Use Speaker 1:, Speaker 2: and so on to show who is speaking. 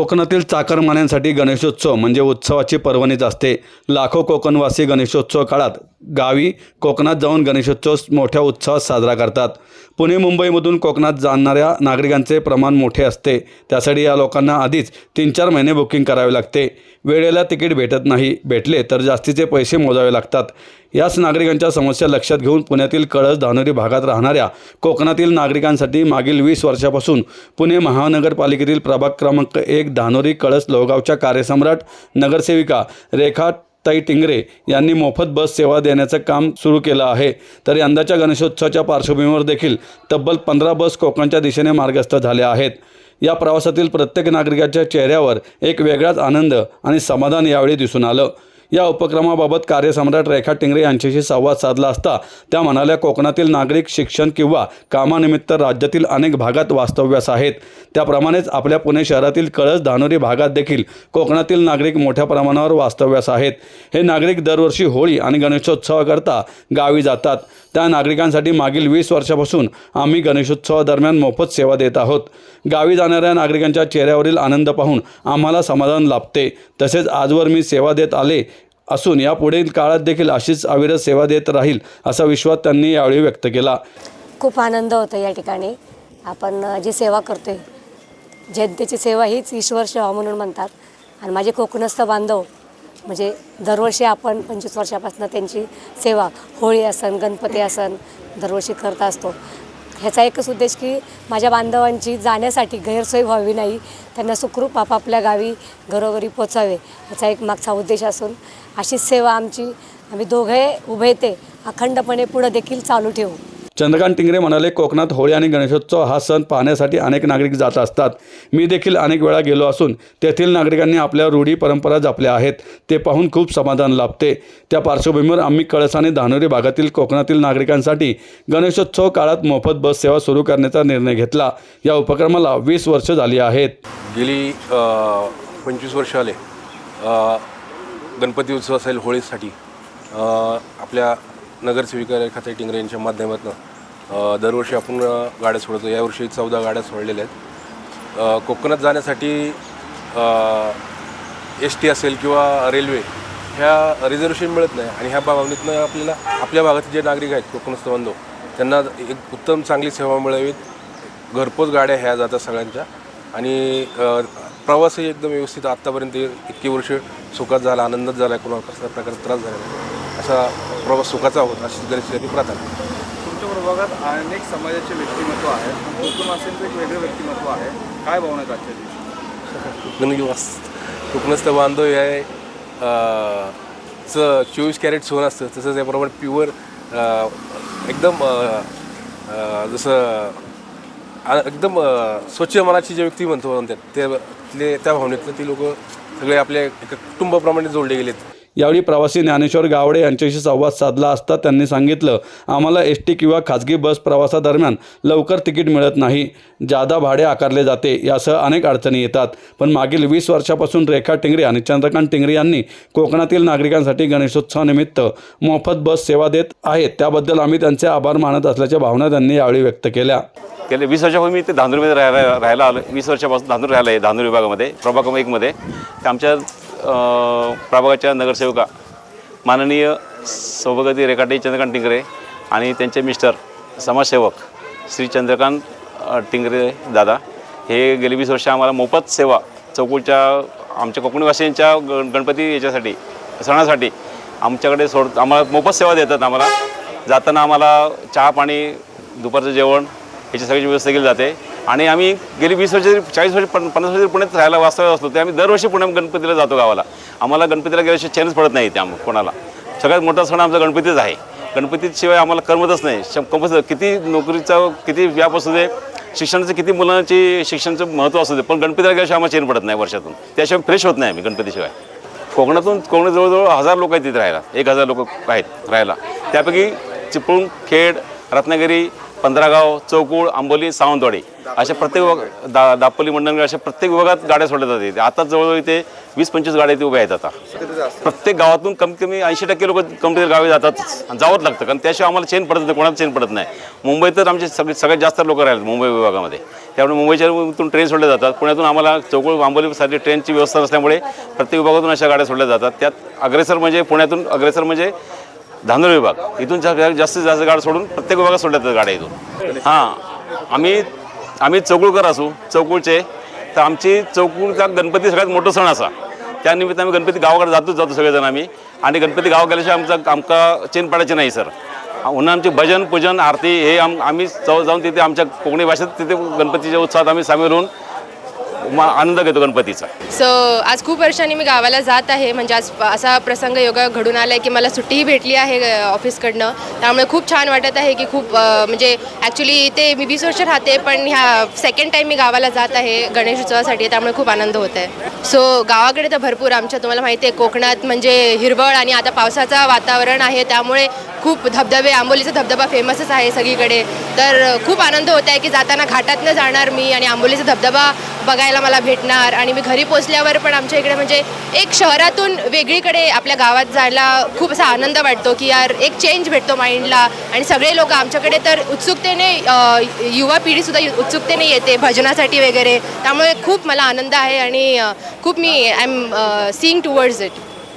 Speaker 1: कोकणातील चाकरमान्यांसाठी गणेशोत्सव म्हणजे उत्सवाची पर्वणीच असते. लाखो कोकणवासी गणेशोत्सव काळात गावी कोकणात जाऊन गणेशोत्सव मोठ्या उत्साहात साजरा करतात. पुणे मुंबईमधून कोकणात जाणाऱ्या नागरिकांचे प्रमाण मोठे असते. त्यासाठी या लोकांना आधीच तीन चार महिने बुकिंग करावे लागते. वेळेला तिकीट भेटत नाही भेटले तर जास्तीचे पैसे मोजावे लागतात. याच नागरिकांच्या समस्या लक्षात घेऊन पुण्यातील कळस धानोरी भागात राहणाऱ्या कोकणातील नागरिकांसाठी मागील वीस वर्षापासून पुणे महानगरपालिकेतील प्रभाग क्रमांक एक धानोरी कळस लोहगावच्या कार्यसम्राट नगरसेविका रेखा ताई टिंगरे यांनी मोफत बस सेवा देण्याचं काम सुरू केलं आहे. तर यंदाच्या गणेशोत्सवाच्या पार्श्वभूमीवर देखील तब्बल पंधरा बस कोकणच्या दिशेने मार्गस्थ झाल्या आहेत. या प्रवासातील प्रत्येक नागरिकाच्या चेहऱ्यावर एक वेगळाच आनंद आणि समाधान यावेळी दिसून आलं. या उपक्रमाबाबत कार्यसम्राट रेखा टिंगरे यांच्याशी संवाद साधला असता त्या म्हणाल्या कोकणातील नागरिक शिक्षण किंवा कामानिमित्त राज्यातील अनेक भागात वास्तव्यास आहेत. त्याप्रमाणेच आपल्या पुणे शहरातील कळस धानोरी भागात देखील कोकणातील नागरिक मोठ्या प्रमाणावर वास्तव्यास आहेत. हे नागरिक दरवर्षी होळी आणि गणेशोत्सवाकरता गावी जातात. त्या नागरिकांसाठी मागील वीस वर्षापासून आम्ही गणेशोत्सवादरम्यान मोफत सेवा देत आहोत. गावी जाणाऱ्या नागरिकांच्या चेहऱ्यावरील आनंद पाहून आम्हाला समाधान लाभते. तसेच आजवर मी सेवा देत आले असून यापुढील काळात देखील अशीच अविरत सेवा देत राहील असा विश्वास त्यांनी यावेळी व्यक्त केला.
Speaker 2: खूप आनंद होतो या ठिकाणी. आपण जी सेवा करतोय जनतेची सेवा हीच ईश्वर सेवा म्हणून म्हणतात. आणि माझे कोकणस्थ बांधव म्हणजे दरवर्षी आपण पंचवीस वर्षापासून त्यांची सेवा होळी असन गणपती असन दरवर्षी करत असतो. ह्याचा एकच उद्देश की माझ्या बांधवांची जाण्यासाठी गैरसोय व्हावी नाही त्यांना सुखरूप आपापल्या गावी घरोघरी पोचावे ह्याचा एक मागचा उद्देश असून अशीच सेवा आमची आम्ही दोघे उभे ते अखंडपणे पुढं देखील चालू ठेवू.
Speaker 1: चंद्रकांत टिंगरे म्हणाले कोकणात होळी आणि गणेशोत्सव हा सण पाहण्यासाठी अनेक नागरिक जात असतात. मी देखील अनेक वेळा गेलो असून तेथील नागरिकांनी आपल्या रूढी परंपरा जपल्या आहेत. ते पाहून खूप समाधान लाभते. त्या पार्श्वभूमीवर आम्ही कळस आणि धानोरी भागातील कोकणातील नागरिकांसाठी गणेशोत्सव काळात मोफत बस सेवा सुरू करण्याचा निर्णय घेतला. या उपक्रमाला वीस वर्ष झाली आहेत.
Speaker 3: गेली पंचवीस वर्ष आले. गणपती उत्सव असेल होळीसाठी. आपल्या नगरसेविका रेखाताई टिंगरे यांच्या माध्यमातून दरवर्षी आपण गाड्या सोडतो. यावर्षी चौदा गाड्या सोडलेल्या आहेत. कोकणात जाण्यासाठी एस टी असेल किंवा रेल्वे ह्या रिझर्वेशन मिळत नाही आणि ह्या भावनेतनं आपल्याला आपल्या भागातील जे नागरिक आहेत कोकणस्थ बांधव त्यांना एक उत्तम चांगली सेवा मिळावीत घरपोच गाड्या ह्या जातात सगळ्यांच्या. आणि प्रवासही एकदम व्यवस्थित आत्तापर्यंत इतकी वर्ष सुखात झाला आनंदात झाला कोणाला कसल्या प्रकारचा त्रास झाला नाही. असा प्रवास सुखाचा होता अशी गणेश प्रार्थना
Speaker 4: तुमच्या प्रभागात अनेक समाजाचे व्यक्तिमत्व आहेत. कोकणवासींचं एक वेगळं व्यक्तिमत्व आहे. काय भावना आहेत आजच्या दिवशी?
Speaker 3: कोकणवास कोकणस्थ बांधव हे आहे. अ, चं चोवीस कॅरेट सोनं असतं तसंच याप्रमाणे प्युअर एकदम जसं एकदम स्वच्छ मनाची जे व्यक्तिमत्व म्हणतात ते त्या भावनेतलं ती लोक सगळे आपल्या एका कुटुंबाप्रमाणे जोडले गेलेत.
Speaker 1: यावेळी प्रवासी ज्ञानेश्वर गावडे यांच्याशी संवाद साधला असता त्यांनी सांगितलं आम्हाला एस टी किंवा खाजगी बस प्रवासादरम्यान लवकर तिकीट मिळत नाही. जादा भाडे आकारले जाते. यासह अनेक अडचणी येतात. पण मागील वीस वर्षापासून रेखा टिंगरे आणि चंद्रकांत टिंगरे यांनी कोकणातील नागरिकांसाठी गणेशोत्सवानिमित्त मोफत बस सेवा देत आहेत. त्याबद्दल आम्ही त्यांचे आभार मानत असल्याच्या भावना त्यांनी यावेळी व्यक्त केल्या.
Speaker 5: गेले वीस वर्षापूर्वी मी ते धांदूरमध्ये राहायला राहायला आलो. वीस वर्षापासून धांदूर राहिला आहे धांदूर विभागामध्ये प्रभाग एकमध्ये. आमच्या प्रभागाच्या नगरसेविका माननीय सौभागती रेखाटे चंद्रकांत टिंगरे आणि त्यांचे मिस्टर समाजसेवक श्री चंद्रकांत टिंगरे दादा. हे गेली वीस वर्ष आम्हाला मोफत सेवा चौकूच्या आमच्या कोकणवासियांच्या गण गणपती याच्यासाठी सणासाठी आमच्याकडे सोड आम्हाला मोफत सेवा देतात आम्हाला. जाताना आम्हाला चहा पाणी दुपारचं जेवण याची सगळी व्यवस्था केली जाते. आणि आम्ही गेली वीस वर्ष जरी चाळीस वर्ष पन पन्नास वर्ष पुण्यात राहायला वास्तव्य असतो. ते आम्ही दरवर्षी पुण्या गणपतीला जातो गावाला. आम्हाला गणपतीला गेल्याशिवाय चेंज पडत नाही त्या कोणाला. सगळ्यात मोठा सण आमचा गणपतीच आहे. गणपतीशिवाय आम्हाला करमतच नाही. शं किती नोकरीचा किती व्याप असू दे शिक्षणाचं किती मुलांची शिक्षणाचं महत्त्व असू दे पण गणपतीला गेल्याशिवाय आम्हाला चेन पडत नाही वर्षातून. त्याशिवाय फ्रेश होत नाही आम्ही गणपतीशिवाय. कोकणातून कोकणात जवळजवळ हजार लोक आहेत तिथे राहायला. एक हजार लोक आहेत राहायला. त्यापैकी चिपळूण खेड रत्नागिरी पंधरागाव चौकूळ आंबोली सावंतवाडी अशा प्रत्येक विभाग दा दापोली मंडणगड अशा प्रत्येक विभागात गाड्या सोडल्या जातात आता जवळजवळ इथे वीस पंचवीस गाड्या इथे उभ्या आहेत आता. प्रत्येक गावातून कमीत कमी ऐंशी टक्के लोक कंपनी गावी जातातच आणि जावंच लागतं कारण त्याशिवाय आम्हाला चेन पडत नाही कोणाला चेन पडत नाही. मुंबईत तर आमचे सगळे सगळ्यात जास्त लोक राहिले मुंबई विभागामध्ये. त्यामुळे मुंबईच्यातून ट्रेन सोडल्या जातात. पुण्यातून आम्हाला चौकूळ आंबोलीसाठी ट्रेनची व्यवस्था नसल्यामुळे प्रत्येक विभागातून अशा गाड्या सोडल्या जातात. त्यात अग्रेसर म्हणजे पुण्यातून अग्रेसर म्हणजे धांदूर विभाग. इथून जास्तीत जास्त गाड्या सोडून प्रत्येक विभागात सोडल्या जातात गाड्या इथून. हां आम्ही आम्ही चौकुळकर असू चौकुळचे. तर आमची चौकुळचा गणपती सगळ्यात मोठं सण असा. त्यानिमित्त आम्ही गणपती गावाकडे जातोच जातो सगळेजण आम्ही. आणि गणपती गाव गेल्याशिवाय आमचा आमका चेन पडायची नाही सर. म्हणून आमचे भजन पूजन आरती हे आम आम्ही जाऊन तिथे आमच्या कोकणी भाषेत तिथे गणपतीच्या उत्सवात आम्ही सामील होऊन आनंद घेतो गणपतीचा.
Speaker 6: सो आज खूप वर्षांनी मी गावाला जात आहे. म्हणजे आज असा प्रसंग योगा घडून आला आहे की मला सुट्टीही भेटली आहे ऑफिसकडनं. त्यामुळे खूप छान वाटत आहे की खूप म्हणजे ॲक्च्युली ते मी वीस वर्ष राहते पण ह्या सेकंड टाईम मी गावाला जात आहे गणेश उत्सवासाठी. त्यामुळे खूप आनंद होत आहे. सो गावाकडे तर भरपूर आमच्या तुम्हाला माहिती आहे कोकणात म्हणजे हिरवळ आणि आता पावसाचं वातावरण आहे. त्यामुळे खूप धबधबे आंबोलीचा धबधबा फेमसच आहे सगळीकडे. तर खूप आनंद होत आहे की जाताना घाटातनं जाणार मी आणि आंबोलीचा धबधबा बघायला मला भेटणार आणि मी घरी पोचल्यावर पण आमच्या इकडे म्हणजे एक शहरातून वेगळीकडे आपल्या गावात जायला खूप असा आनंद वाटतो की यार एक चेंज भेटतो माइंडला आणि सगळे लोक आमच्याकडे तर उत्सुकतेने युवा पिढीसुद्धा उत्सुकतेने येते भजनासाठी वगैरे. त्यामुळे खूप मला आनंद आहे आणि खूप मी I am seeing towards it